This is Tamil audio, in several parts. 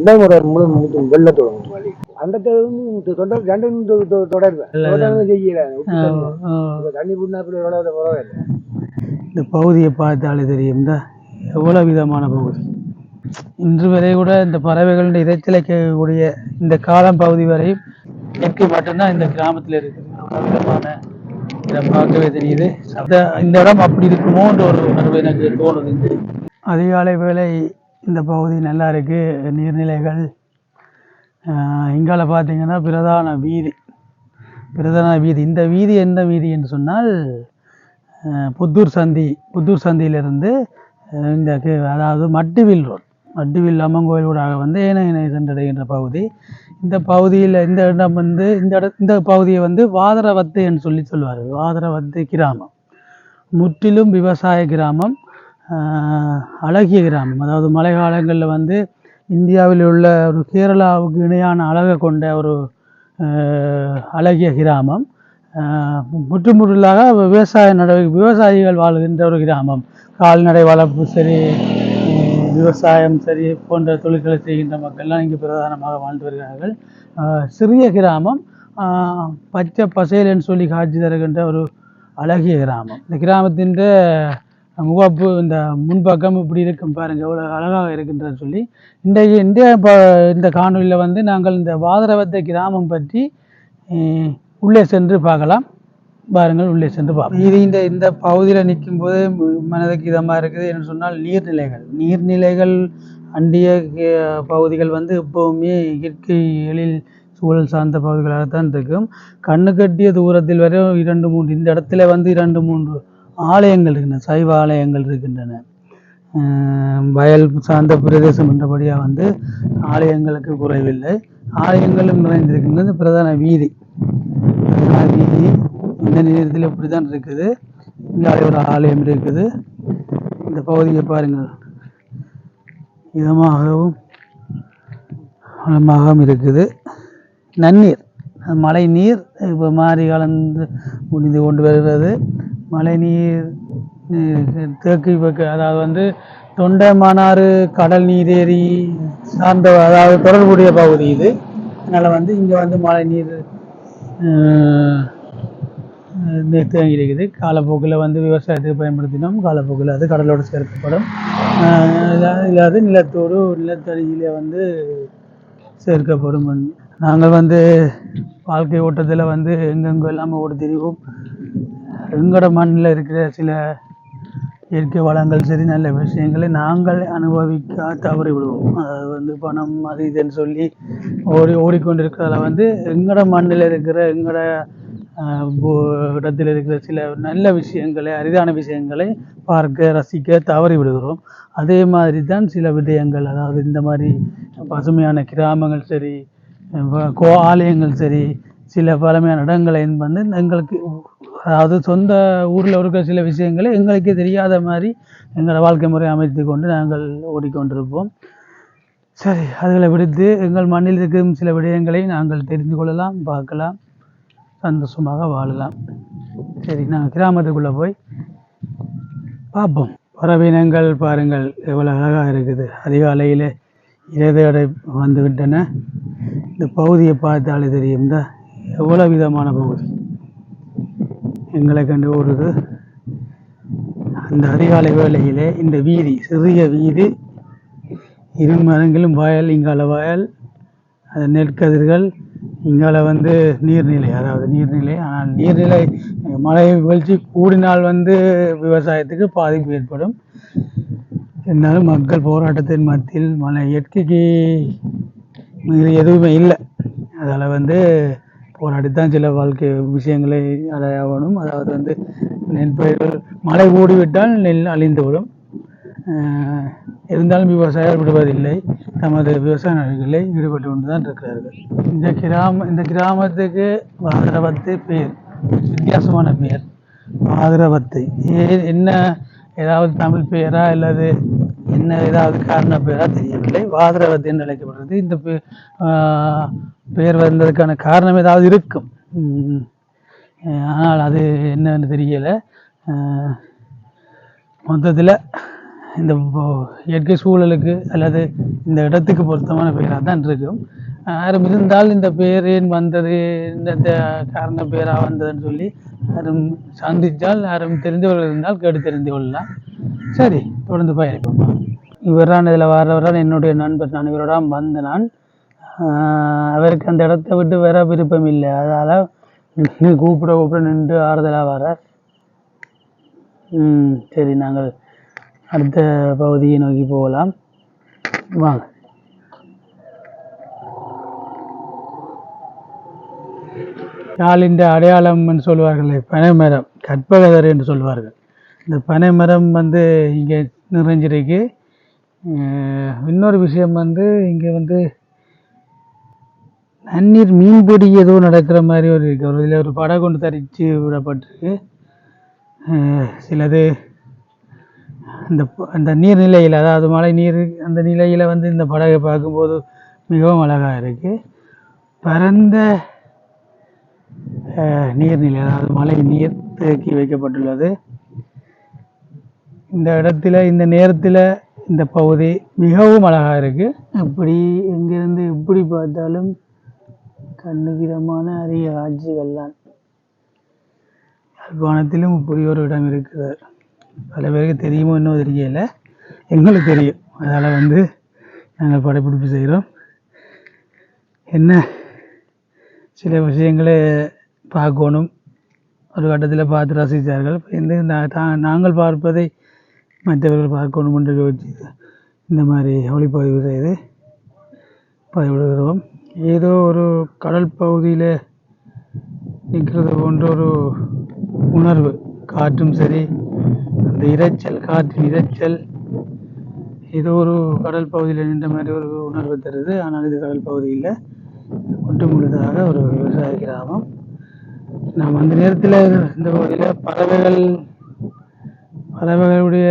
முழு தொடங்கும். அந்த தொடர் ரெண்டு தொடர்பு செய்யல. தண்ணி. புண்ணாப்பில் எவ்வளவு பரவாயில்ல இந்த பகுதியை பார்த்தாலே தெரியும். இந்த எவ்வளோ விதமான பகுதி. இன்று வரை கூட இந்த பறவைகளின் இறைச்சலை கேட்கக்கூடிய இந்த காலம் பகுதி வரை இயற்கை மட்டும்தான் இந்த கிராமத்தில் இருக்குது. விதமான இதை பார்க்கவே தெரியுது. அந்த- இந்த இடம் அப்படி இருக்குமோன்ற ஒரு உணர்வு எனக்கு தோணுது. அதிகாலை வேளை இந்த பகுதி நல்லா இருக்குது நீர்நிலைகள். இங்கால பார்த்தீங்கன்னா பிரதான வீதி. பிரதான வீதி. இந்த வீதி எந்த வீதி என்று சொன்னால் புத்தூர் சந்தி புத்தூர் சந்தியிலிருந்து இந்த அதாவது மட்டுவில் ரோட். மட்டுவில் அம்மன் கோயில் ஊடாக வந்து ஏன இணை சென்றடைகின்ற பகுதி. இந்த பகுதியில் இந்த இடம் வந்து இந்த இட இந்த பகுதியை வந்து வாதரவத்து என்று சொல்லி சொல்வார்கள். வாதரவத்து கிராமம். முற்றிலும் விவசாய கிராமம். அழகிய கிராமம். அதாவது மழை காலங்களில் வந்து இந்தியாவில் உள்ள ஒரு கேரளாவுக்கு இணையான அழகை கொண்ட ஒரு அழகிய கிராமம். ஆஹ் விவசாய நடவடிக்கை விவசாயிகள் வாழுகின்ற ஒரு கிராமம். கால்நடை வளர்ப்பு சரி விவசாயம் சரி போன்ற தொழில்களை செய்கின்ற மக்கள்லாம் இங்கே பிரதானமாக வாழ்ந்து வருகிறார்கள். சிறிய கிராமம் பச்சை பசேல் சொல்லி காட்சி தருகின்ற ஒரு அழகிய கிராமம். இந்த கிராமத்தின் முகப்பு இந்த முன்பக்கம் இப்படி இருக்கும் பாருங்கள் எவ்வளோ அழகாக இருக்குன்றது சொல்லி. இன்றைக்கு இந்திய ப- இந்த காணொலியில் வந்து நாங்கள் இந்த வாதரவத்தை கிராமம் பற்றி உள்ளே சென்று பார்க்கலாம். பாருங்கள் உள்ளே சென்று பார்ப்போம். இது இந்த இந்த பகுதியில் நிற்கும் போது மனதுக்கு இதமாக இருக்குது என்று சொன்னால் நீர்நிலைகள். நீர்நிலைகள் அண்டிய பகுதிகள் வந்து எப்போவுமே இயற்கை எழில் சூழல் சார்ந்த பகுதிகளாகத்தான் இருக்கும். கண்ணு கட்டிய தூரத்தில் வரை இரண்டு மூன்று இந்த இடத்துல வந்து இரண்டு மூன்று ஆலயங்கள் இருக்கின்றன சைவ ஆலயங்கள் இருக்கின்றன. வயல் சார்ந்த பிரதேசம் என்றபடியாக வந்து ஆலயங்களுக்கு குறைவில்லை. ஆலயங்களும் நிறைந்திருக்கின்றது பிரதான வீதி. பிரதான வீதி இந்த நேரத்தில் இப்படி தான் இருக்குது இங்கே ஒரு ஆலயம் இருக்குது. இந்த பகுதியை பாருங்கள். இதமாகவும் வளமாகவும் இருக்குது. நன்னீர் மழை நீர் இப்போ மாறி கலந்து முடிந்து கொண்டு வருகிறது. மழை நீர் அஹ், தேக்கு அதாவது வந்து தொண்டை மானாறு கடல் நீரேரி சார்ந்த அதாவது தொடர்புடைய பகுதி இது. அதனால் வந்து இங்கே வந்து மழை நீர் தேங்கி இருக்குது. காலப்போக்கில் வந்து விவசாயத்துக்கு பயன்படுத்தினோம். காலப்போக்கில் அது கடலோடு சேர்க்கப்படும். இல்லாது நிலத்தோடு நிலத்தடியிலே வந்து சேர்க்கப்படும். நாங்கள் வந்து வாழ்க்கை ஓட்டத்தில் வந்து எங்கெங்கே இல்லாமல் ஓடி திரிவோம். எங்களோட மண்ணில் இருக்கிற சில இயற்கை வளங்கள் சரி நல்ல விஷயங்களை நாங்கள் அனுபவிக்க தவறி விடுவோம் அது வந்து பணம் அது இதுன்னு சொல்லி ஓடி ஓடிக்கொண்டிருக்கிறதுல வந்து எங்களோட மண்ணில் இருக்கிற எங்களோட இடத்தில் இருக்கிற சில நல்ல விஷயங்களை அரிதான விஷயங்களை பார்க்க ரசிக்க தவறி விடுகிறோம் அதே மாதிரி தான் சில விடயங்கள் அதாவது இந்த மாதிரி பசுமையான கிராமங்கள் சரி கோ ஆலயங்கள் சரி சில பழமையான இடங்களை வந்து எங்களுக்கு அதாவது சொந்த ஊரில் இருக்கிற சில விஷயங்களை எங்களுக்கே தெரியாத மாதிரி எங்களோட வாழ்க்கை முறை அமைத்து கொண்டு நாங்கள் ஓடிக்கொண்டிருப்போம். சரி அதுகளை விடுத்து எங்கள் மண்ணில் இருக்கும் சில விடயங்களை நாங்கள் தெரிந்து கொள்ளலாம் பார்க்கலாம் சந்தோஷமாக வாழலாம். சரி நாங்கள் கிராமத்துக்குள்ளே போய் பார்ப்போம். பறவையினங்கள் பாருங்கள் எவ்வளோ அழகாக இருக்குது. அதிகாலையில் இறைதடை வந்துவிட்டன. இந்த பகுதியை பார்த்தாலே தெரியும் இந்த எவ்வளோ விதமான பகுதி. எங்களை கண்டு ஓடுது அந்த அதிகாலை வேளையிலே இந்த வீதி சிறிய வீதி இரு மரங்களும் வயல் இங்கால வயல் அது நெற்கதிர்கள் இங்கால வந்து நீர்நிலை அதாவது நீர்நிலை. ஆனால் நீர்நிலை மழை வீழ்ச்சி கூடினால் வந்து விவசாயத்துக்கு பாதிப்பு ஏற்படும். இருந்தாலும் மக்கள் போராட்டத்தின் மத்தியில் மழை இயற்கைக்கு எதுவுமே இல்லை. அதால் வந்து போராடித்தான் சில வாழ்க்கை விஷயங்களை அடையாகணும் அதாவது வந்து நெற்பயிர்கள் மழை ஓடிவிட்டால் நெல் அழிந்துவிடும் இருந்தாலும் விவசாயிகள் விடுவதில்லை. தமது விவசாய நடவடிக்கைகளை ஈடுபட்டு கொண்டு தான் இருக்கிறார்கள். இந்த கிராம இந்த கிராமத்துக்கு ஆதரவத்து பேர் வித்தியாசமான பெயர். ஆதரவத்தை ஏ என்ன ஏதாவது தமிழ் பெயரா அல்லது என்ன ஏதாவது காரண பெயரா தெரியவில்லை. வாதரவத்தை என்று அழைக்கப்படுறது. இந்த ஆஹ் பெயர் வந்ததுக்கான காரணம் ஏதாவது இருக்கும். ஆனால் அது என்னன்னு தெரியலை. மொத்தத்தில் இந்த இயற்கை சூழலுக்கு அல்லது இந்த இடத்துக்கு பொருத்தமான பெயராக தான் இருக்கும். யாரும் இருந்தால் இந்த பெயர் ஏன் வந்தது? இந்த காரண பெயராக வந்ததுன்னு சொல்லி யாரும் சந்தித்தால் யாரும் தெரிந்தவர்கள் இருந்தால் கேட்டு தெரிந்து கொள்ளலாம். சரி தொடர்ந்து பயணிப்போம். இவரான இதில் வர்றவரான் என்னுடைய நண்பர். நான் இவரோட வந்த நான் அவருக்கு அந்த இடத்த விட்டு வர விருப்பம் இல்லை. அதால் நின்று கூப்பிட கூப்பிட நின்று ஆறுதலாக வர ம் சரி நாங்கள் அடுத்த பகுதியை நோக்கி போகலாம். வாங்க. யாழின் அடையாளம் என்று சொல்வார்கள் பனைமரம் கற்பகதர் என்று சொல்வார்கள். இந்த பனைமரம் வந்து இங்கே நிறைஞ்சிருக்கு. இன்னொரு விஷயம் வந்து இங்கே வந்து நன்னீர் மீன்பிடி ஏதோ நடக்கிற மாதிரி ஒரு இருக்கு. ஒரு இதில் ஒரு படகு கொண்டு தரிச்சு விடப்பட்டிருக்கு. சிலது இந்த அந்த நீர்நிலையில் அதாவது மழை நீர் அந்த நிலையில் வந்து இந்த படகை பார்க்கும்போது மிகவும் அழகாக இருக்குது பரந்த நீர்நிலை அதாவது மழை நீர் தேக்கி வைக்கப்பட்டுள்ளது. இந்த இடத்துல இந்த நேரத்தில் இந்த பகுதி மிகவும் அழகாக இருக்குது அப்படி இங்கேருந்து எப்படி பார்த்தாலும் கண்ணுகிதமான அரிய காட்சிகள் யாழ்ப்பாணத்திலும் புரியோர் இடம் இருக்கிறார் பல பேருக்கு தெரியுமோ இன்னும் தெரியல. எங்களுக்கு தெரியும். அதனால் வந்து நாங்கள் படப்பிடிப்பு செய்கிறோம். என்ன? சில விஷயங்களை பார்க்கணும். ஒரு கட்டத்தில் பார்த்து ரசித்தார்கள் இந்த நாங்கள் பார்ப்பதை மற்றவர்கள் பார்க்கணும் என்று யோசிச்சு இந்த மாதிரி ஒளிப்பதிவு செய்து பதிவிடுகிறோம். ஏதோ ஒரு கடல் பகுதியில் நிற்கிறது போன்ற ஒரு உணர்வு. காற்றும் சரி அந்த இரைச்சல் காற்றின் இரைச்சல் ஏதோ ஒரு கடல் பகுதியில் நின்ற மாதிரி ஒரு உணர்வு தருது. ஆனால் இது கடல் பகுதியில் ஒட்டு முழுதாக ஒரு விவசாய கிராமம். நாம் அந்த நேரத்தில் இந்த பகுதியில் பறவைகள் பறவைகளுடைய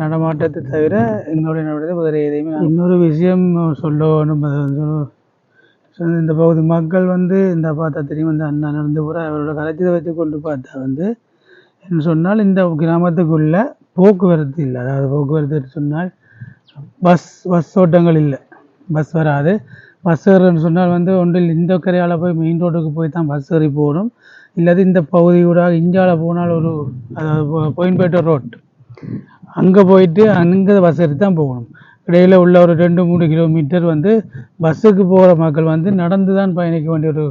நடமாட்டத்தை தவிர எங்களுடைய நடமாட்டத்தை வேறு எதையுமே இன்னொரு விஷயம் சொல்லணும் அது வந்து ஸோ இந்த பகுதி மக்கள் வந்து இந்த பார்த்தா தெரியும் வந்து அண்ணா நடந்து கூட அவரோட கலைச்சதை வைத்து கொண்டு பார்த்தா வந்து என்ன சொன்னால் இந்த கிராமத்துக்குள்ள போக்குவரத்து இல்லை. அதாவது போக்குவரத்து சொன்னால் பஸ் பஸ் ஓட்டங்கள் இல்லை. பஸ் வராது. பஸ் ஏறுன்னு சொன்னால் வந்து ஒன்றில் இந்த கரையால் போய் மெயின் ரோட்டுக்கு போய் தான் பஸ் ஏறி போகணும். இல்லாது இந்த பகுதியூடாக இந்தியாவில் போனால் ஒரு அதாவது கோயின்பேட்டை ரோட் அங்கே போயிட்டு அங்கே பஸ் ஏறி தான் போகணும். இடையில் உள்ள ஒரு ரெண்டு மூணு கிலோமீட்டர் வந்து பஸ்ஸுக்கு போகிற மக்கள் வந்து நடந்து தான் பயணிக்க வேண்டிய ஒரு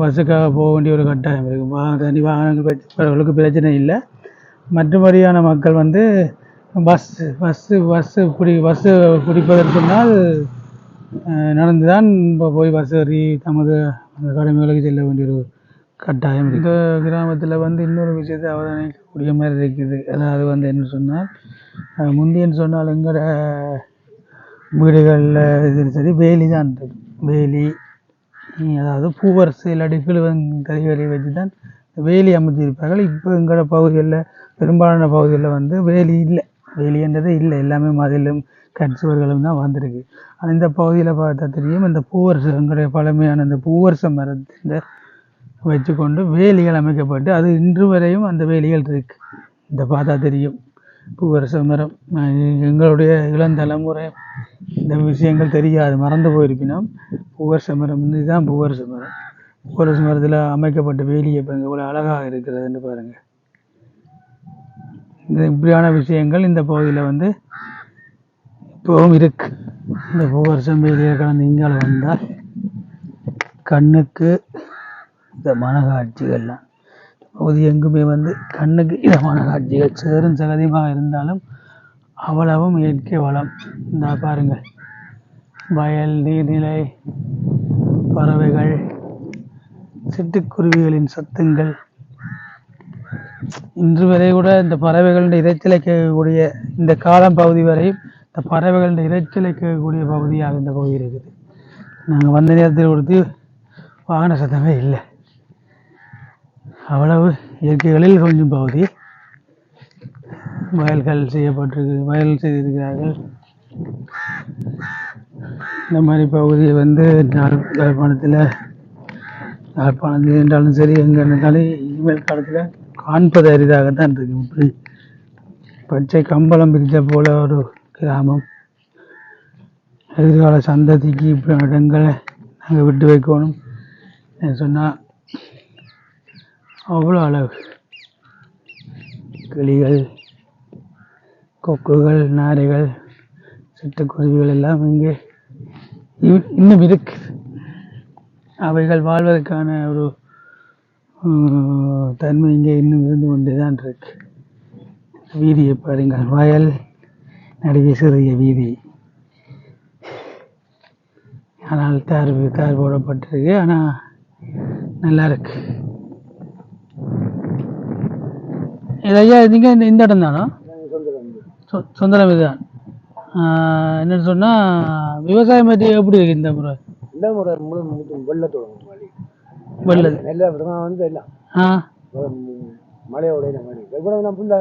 பஸ்ஸுக்காக போக வேண்டிய ஒரு கட்டாயம் இருக்குது வா தனி வாகனங்கள் வச்சுக்கிறவங்களுக்கு பிரச்சனை இல்லை. மற்றபடியான மக்கள் வந்து பஸ்ஸு பஸ்ஸு பஸ்ஸு பிடி பஸ்ஸு பிடிப்பதற்கு முன்னால் நடந்து தான் போய் பஸ் ஏறி தமது அந்த கடமைகளுக்கு செல்ல வேண்டிய ஒரு கட்டாயம். இந்த கிராமத்தில் வந்து இன்னொரு விஷயத்தை அவதானிக்கக்கூடிய மாதிரி இருக்குது. அதாவது வந்து என்ன சொன்னால் அஹ், முந்தியன்னு சொன்னால் எங்களோட வீடுகளில் இது சரி வேலி தான் இருக்கு வேலி அதாவது பூவரசு இல்லாட்டி கறிவேலி வச்சு தான் வேலி அமைச்சிருப்பார்கள். இப்போ எங்களோட பகுதிகளில் பெரும்பாலான பகுதிகளில் வந்து வேலி இல்லை. வேலின்றதே இல்லை. எல்லாமே மதிலும் கட்சுவர்களும் தான் வந்திருக்கு. ஆனால் இந்த பகுதியில் பார்த்தா தெரியும் இந்த பூவரசு எங்களுடைய பழமையான இந்த பூவரச மரத்தை வச்சுக்கொண்டு வேலிகள் அமைக்கப்பட்டு அது இன்று வரையும் அந்த வேலிகள் இருக்கு. இந்த பார்த்தா தெரியும். பூவரச மரம் அஹ் எங்களுடைய இளந்தலைமுறை இந்த விஷயங்கள் தெரியாது. மறந்து போயிருப்பினோம் பூவரச மரம் இதுதான் பூவரச மரம். பூவரச மரத்தில் அமைக்கப்பட்ட வேலி பாருங்க இவ்வளோ அழகாக இருக்கிறதுன்னு பாருங்க. இந்த இப்படியான விஷயங்கள் இந்த பகுதியில் வந்து இப்போவும் இருக்கு. இந்த பூவரசம் வேலியை கடந்து இங்கால வந்தால் கண்ணுக்கு இதமான காட்சிகள்லாம் பகுதி எங்குமே வந்து கண்ணுக்கு இதமான காட்சிகள் சேரும் சகதியமாக இருந்தாலும் அவ்வளவும் இயற்கை வளம். இந்த பாருங்கள். வயல் நீர்நிலை பறவைகள் சிட்டுக்குருவிகளின் சத்தங்கள். இன்று வரை கூட இந்த பறவைகளின் இரைச்சலை கேட்கக்கூடிய இந்த காலம் பகுதி வரை இந்த பறவைகளின் இரைச்சலை கேட்கக்கூடிய பகுதியாக இந்த பகுதி இருக்குது. நாங்கள் வந்த நேரத்தில் கொடுத்து வாகன சத்தமே இல்லை. அவ்வளவு இயற்கைகளில் கொஞ்சம் பகுதி. வயல்கள் செய்யப்பட்டிருக்கு வயல் செய்திருக்கிறார்கள். இந்த மாதிரி பகுதியை வந்து யாழ்- யாழ்ப்பாணத்தில் யாழ்ப்பாணத்தில் என்றாலும் சரி எங்கே இருந்தாலும் இனிமேல் காலத்தில் காண்பது அரிதாகத்தான் இருக்கு. இப்படி பச்சை கம்பளம் பிரித்த போல ஒரு கிராமம். எதிர்கால சந்ததிக்கு இப்படி இடங்களை நாங்கள் விட்டு வைக்கணும். சொன்னால் அவ்வளோ அழகு. கிளிகள் கொக்குகள் நாரைகள் சிட்டுக்குருவிகள் எல்லாம் இங்கே இன்னும் இருக்கு. அவைகள் வாழ்வதற்கான ஒரு தன்மை இங்கே இன்னும் இருந்து கொண்டே தான் இருக்கு. வீதியை பாருங்கள். வயல் நடுவே சிறிய வீதி. ஆனால் தார் தார் போடப்பட்டிருக்கு. ஆனால் நல்லா இருக்குது இது ஐயா நீங்கள் இந்த இந்த இடம் தானோ? சொ- சொந்த இடம் இதுதான் என்னன்னு சொன்னால் விவசாயம் பற்றி எப்படி இருக்கு இந்த முறை? இந்த முறை முழு வெள்ளத்தோட வெள்ளது நெல்லை அப்படிமா வந்து எல்லாம். ஆ. மழையோட மாதிரி. இவ்வளவு நான் புல்லா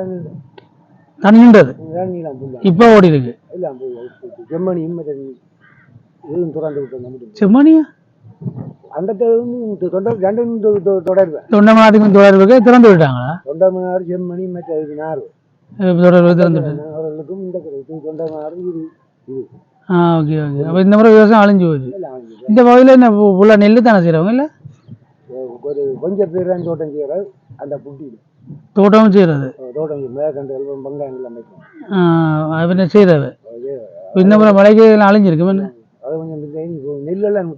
நன்றது? நீலாம் புல்லா. இப்போ ஓடி இருக்கு. எல்லாம் செம்மணி இம்மதி இதுவும் திறந்து விட்டு நம்மட்டு செம்மணியா அந்த வந்து தொண்டை ரெண்டும் தொ- தொ- தொடர்பேன் தொண்டமாதிக்கும் தொடர்புக்கு திறந்து விட்டாங்களா? தொண்டை மணி செம்மணி மற்ற இது நார் இப்ப தொடர்பு திறந்து விட்டாங்க. அவர்களுக்கும் இந்த கிடையாது தொண்டை மணி இது இது. ஆ ஓகே ஓகே. அப்போ இந்த முறை விவசாயம் அழிஞ்சு போச்சு. எல்லாம் இந்த பகுதியில் என்ன ஃபுல்லாக நெல் தானே செய்கிறவங்க இல்லை? ஒரு கொஞ்சம் பேர் தான் தோட்டம் செய்யறது அந்த புட்டி தோட்டமும் செய்கிறது தோட்டம் மேற்கண்டு வெங்காயங்கள் அமைக்கும். அது என்ன செய்கிறது இந்த முறை மழைக்கு எல்லாம் அழிஞ்சிருக்கு அது கொஞ்சம் நெல்லெல்லாம்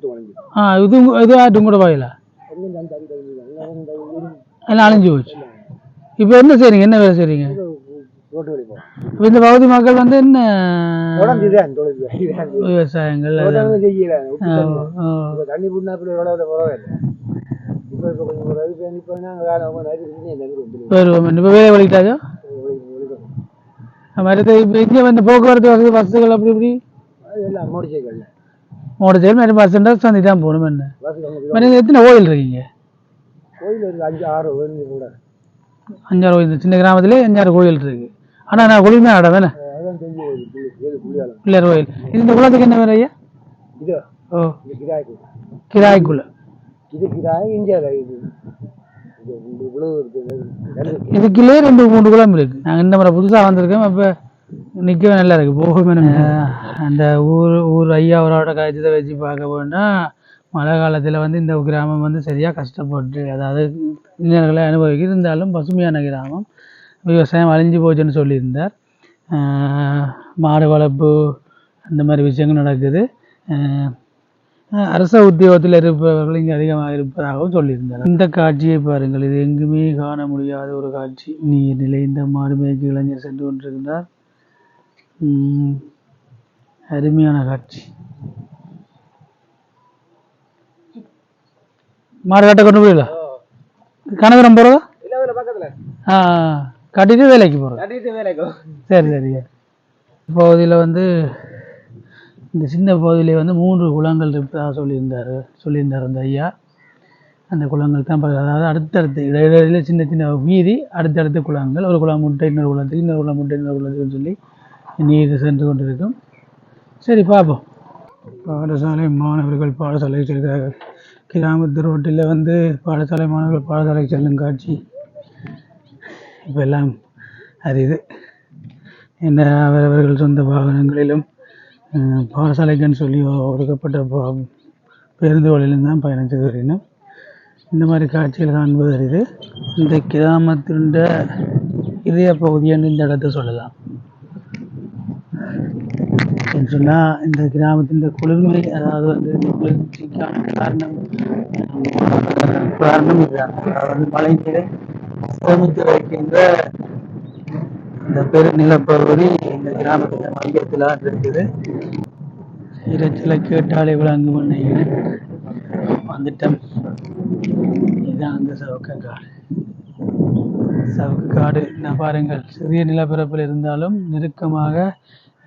ஆ இது இது ஆட்டும் கூட இந்த எல்லாம் அழிஞ்சு போச்சு. இப்போ என்ன செய்றீங்க? என்ன வேலை செய்றீங்க? இப்போ இந்த பகுதி மக்கள் வந்து என்ன விவசாயங்கள் தண்ணி இப்போ வேலை வலிக்கிட்டாச்சோ மறுத்து இப்போ இங்கே வந்து போக்குவரத்து வசதி வசதிகள் அப்படி இப்படி? எல்லாம் மோட்டர் மோட்டர் சைடு மாதிரி பஸ் ஸ்டாண்ட் சந்தி தான் போகணும் என்ன எத்தனை கோயில் இருக்கீங்க? கோயில் ஒரு அஞ்சு ஆறு விழுந்து கூட. அஞ்சாறு கோயில் சின்ன கிராமத்திலே அஞ்சாறு கோயில் இருக்கு. ஆனால் நான் குளிர்மே ஆட புள்ளியாலம் பிள்ளையார் கோயில். இந்த குளத்துக்கு என்ன வேறு ஐயா? ஓ. கிராய்க்குள்ள இது கிராய் இந்தியாவில் இது இருக்குது இதுக்குள்ளே ரெண்டு மூணு குளம் இருக்கு. நாங்கள் இந்த முறை புதுசாக வந்திருக்கோம். அப்போ நிற்கவே நல்லா இருக்குது போகவே அந்த ஊர் ஊர் ஐயா அவரோட கருத்தை வச்சு பார்க்க போனால் மழை காலத்தில் வந்து இந்த கிராமம் வந்து சரியாக கஷ்டப்பட்டு அதாவது இளைஞர்களை அனுபவிக்கு இருந்தாலும் பசுமையான கிராமம் விவசாயம் அழிஞ்சு போச்சுன்னு சொல்லியிருந்தார். மாடு வளர்ப்பு அந்த மாதிரி விஷயங்கள் நடக்குது. அரச உத்தியோகத்தில் இருப்பவர்கள் இங்கே அதிகமாக இருப்பதாகவும் சொல்லியிருந்தார். இந்த காட்சியை பாருங்கள் இது எங்குமே காண முடியாத ஒரு காட்சி. நீர் நிறைந்த மாடு மேய்க்கு இளைஞர் சென்று கொண்டிருந்தார். அருமையான காட்சி. மாடு கட்ட கொண்டு போயிடல இல்லை பக்கத்தில். ஆ கட்டிட்டு வேலைக்கு வேலைக்கும் சரி சரி. பகுதியில் வந்து இந்த சின்ன பகுதியிலே வந்து மூன்று குளங்கள் இருப்பதாக சொல்லியிருந்தார் சொல்லியிருந்தார் அந்த ஐயா. அந்த குளங்கள் தான் அதாவது அடுத்தடுத்து இடையிடையில சின்ன சின்ன வீதி அடுத்தடுத்த குளங்கள். ஒரு குளம் முட்டை இன்னொரு குளத்துக்கு இன்னொரு குளம் முட்டை இன்னொரு குளத்துக்குன்னு சொல்லி நீர் சென்று கொண்டிருக்கும். சரி பார்ப்போம். பாடசாலை மாணவர்கள் பாடசாலை செல்கிறார்கள். கிராமத்து ரோட்டில் வந்து பாடசாலை மாணவர்கள் பாடசாலை செல்லும் காட்சி. இப்போ எல்லாம் அது இது என்ன அவரவர்கள் சொந்த வாகனங்களிலும் பாடசாலைக்குன்னு சொல்லி ஒதுக்கப்பட்ட பேருந்துகளிலும் தான் பயணம் செய்து வருகிறோம் இந்த மாதிரி காட்சிகள் காண்பது அறிது இந்த கிராமத்தின் இதய பகுதியான இந்த இடத்தை சொல்லலாம். என்று சொன்னால் இந்த கிராமத்தின் குளிர்மை அதாவது வந்து இந்த குளிர்ச்சிக்கான காரணம் காரணம் இதுதான் அதாவது மழை நீரை சேமித்து வைக்கின்ற இந்த பெருநிலப்பகுதி இந்த கிராமத்தின் மையத்தில் இருக்குது. இரைச்சலை கேட்டாலே விளங்கும் நினைக்கிறேன் வந்துட்டோம். இதுதான் அந்த சவுக்க காடு. சவுக்கு காடு நான் பாருங்கள். சிறிய நிலப்பரப்பில் இருந்தாலும் நெருக்கமாக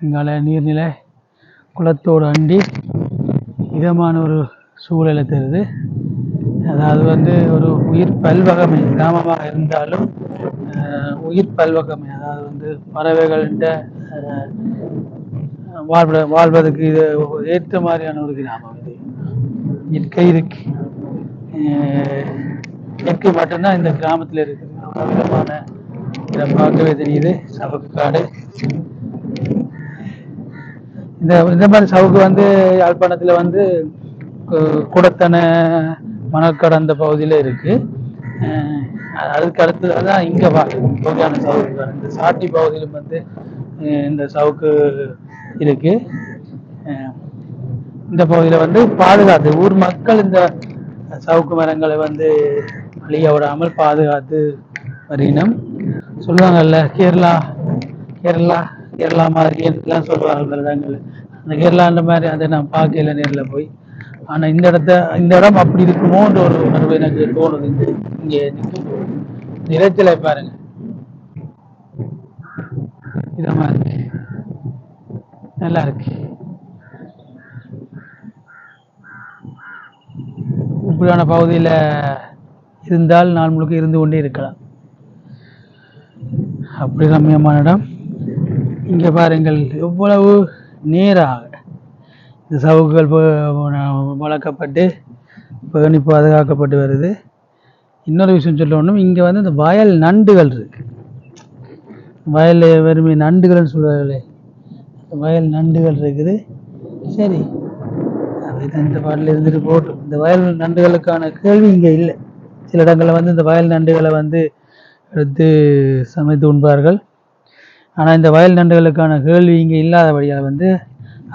இங்கால நீர்நிலை குளத்தோடு அண்டி இதமான ஒரு சூழலை தருது. அதாவது வந்து ஒரு உயிர் பல்வகமை கிராமமாக இருந்தாலும் உயிர் பல்வகமை அதாவது வந்து பறவைகள்கிட்ட வாழ்வ வாழ்வதற்கு இது ஏற்ற மாதிரியான ஒரு கிராமம் இது. இயற்கை இருக்கு. இயற்கை மட்டும்தான் இந்த கிராமத்தில் இருக்குது. விதமான இதை பார்க்கவே தெரியுது. சவுக்கு காடு இந்த இந்த மாதிரி சவுக்கு வந்து யாழ்ப்பாணத்துல வந்து கு- குடத்தனை அந்த பகுதியில இருக்கு. அதுக்கு அடுத்தது தான் இங்க வகையான சவுக்கு இந்த சாட்டி பகுதியிலும் வந்து இந்த சவுக்கு இருக்கு. இந்த பகுதியில வந்து பாதுகாத்து ஊர் மக்கள் இந்த சவுக்கு மரங்களை வந்து அழிய விடாமல் பாதுகாத்து வருகினோம். சொல்லுவாங்கல்ல கேரளா கேரளா கேரளா மாதிரி எல்லாம் சொல்லுவாங்க சில அந்த கேரளான்ற மாதிரி அதை நான் பார்க்கல நேரில் போய். ஆனா இந்த இடத்த இந்த இடம் அப்படி இருக்குமோன்ற ஒரு உணர்வு எனக்கு தோணுது. இங்க இங்கே நிற்கும் நிலத்தில பாருங்க. இதமா இருக்கு நல்லா இருக்கு. இப்படியான பகுதியில் இருந்தால் நாள் முழுக்க இருந்து கொண்டே இருக்கலாம். அப்படி ரம்யமான இடம். இங்கே பாருங்கள் எவ்வளவு நேராக இந்த சவுக்குகள் வளர்க்கப்பட்டு பேணி பாதுகாக்கப்பட்டு வருது. இன்னொரு விஷயம் சொல்லணும் இங்கே வந்து இந்த வயல் நண்டுகள் இருக்கு. வயலில் வெறுமை நண்டுகள்னு சொல்கிறார்களே வயல் நண்டுகள் இருக்குது. சரி அது இந்த பாட்டில் இருந்துட்டு போட்டும் இந்த வயல் நண்டுகளுக்கான கேள்வி இங்கே இல்லை. சில இடங்களில் வந்து இந்த வயல் நண்டுகளை வந்து எடுத்து சமைத்து உண்பார்கள். ஆனால் இந்த வயல் நண்டுகளுக்கான கேள்வி இங்கே இல்லாதபடியால் வந்து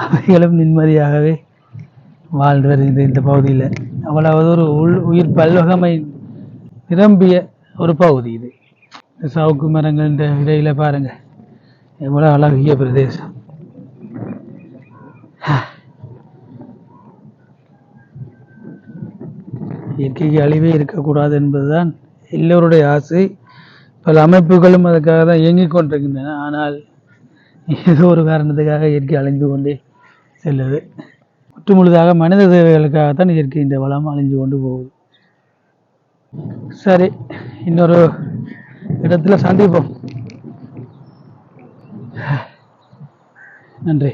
அவைகளும் நிம்மதியாகவே வாழ்ந்து வருகின்ற இந்த பகுதியில். அவ்வளவு ஒரு உள் உயிர் பல்வகமை நிரம்பிய ஒரு பகுதி இது. இந்த சவுக்கு மரங்கள் இந்த இடையில பாருங்கள் எவ்வளோ அழகிய பிரதேசம். இயற்கைக்கு அழிவே இருக்கக்கூடாது என்பதுதான் எல்லோருடைய ஆசை. பல அமைப்புகளும் அதுக்காக தான் இயங்கிக் கொண்டிருக்கின்றன. ஆனால் ஏதோ ஒரு காரணத்துக்காக இயற்கை அழிந்து கொண்டே செல்லுது. முற்று முழுதாக மனித தேவைகளுக்காகத்தான் இயற்கை இந்த வளம் அழிஞ்சு கொண்டு போகுது. சரி இன்னொரு இடத்துல சந்திப்போம். நன்றி.